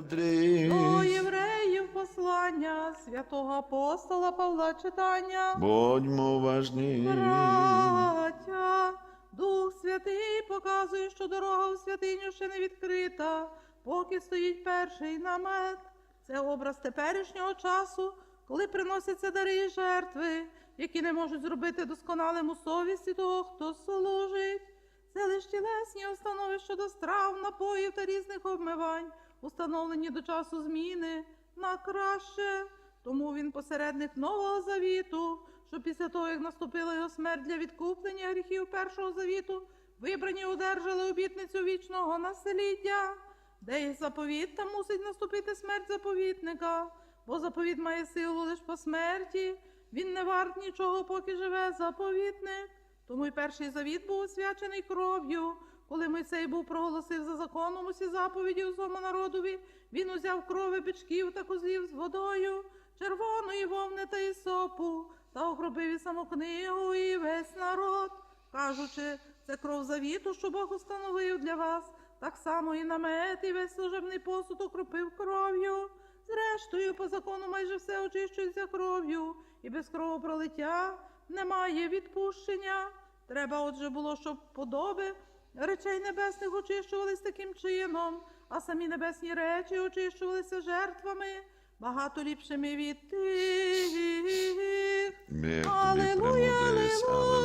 мудрий. До євреїв послання святого апостола Павла читання. Будьмо уважні. Браття, Дух Святий показує, що дорога у святиню ще не відкрита, поки стоїть перший намет. Це образ теперішнього часу, коли приносяться дари і жертви, які не можуть зробити досконалим у совісті того, хто служить. Це лиш тілесні установи щодо страв, напоїв та різних обмивань, установлені до часу зміни на краще. Тому він посередник нового завіту, що після того, як наступила його смерть для відкуплення гріхів першого завіту, вибрані одержали обітницю вічного насліддя, де є заповіт, там мусить наступити смерть заповітника, бо заповіт має силу лише по смерті, він не варт нічого, поки живе заповітник. Тому й перший завіт був освячений кров'ю. Коли Мойсей був проголосив за законом усі заповіді усьому народові, він узяв крови бичків та козлів з водою, червоної вовни та ісопу, та окропив і саму книгу і весь народ, кажучи, це кров завіту, що Бог установив для вас. Так само і намет, і весь служебний посуд окропив кров'ю. Зрештою, по закону майже все очищується кров'ю, і без кровопролиття немає відпущення. Треба, отже, було, щоб подоби речей небесних очищувались таким чином, а самі небесні речі очищувалися жертвами багато ліпшими від тих. Алілуя, алілуя.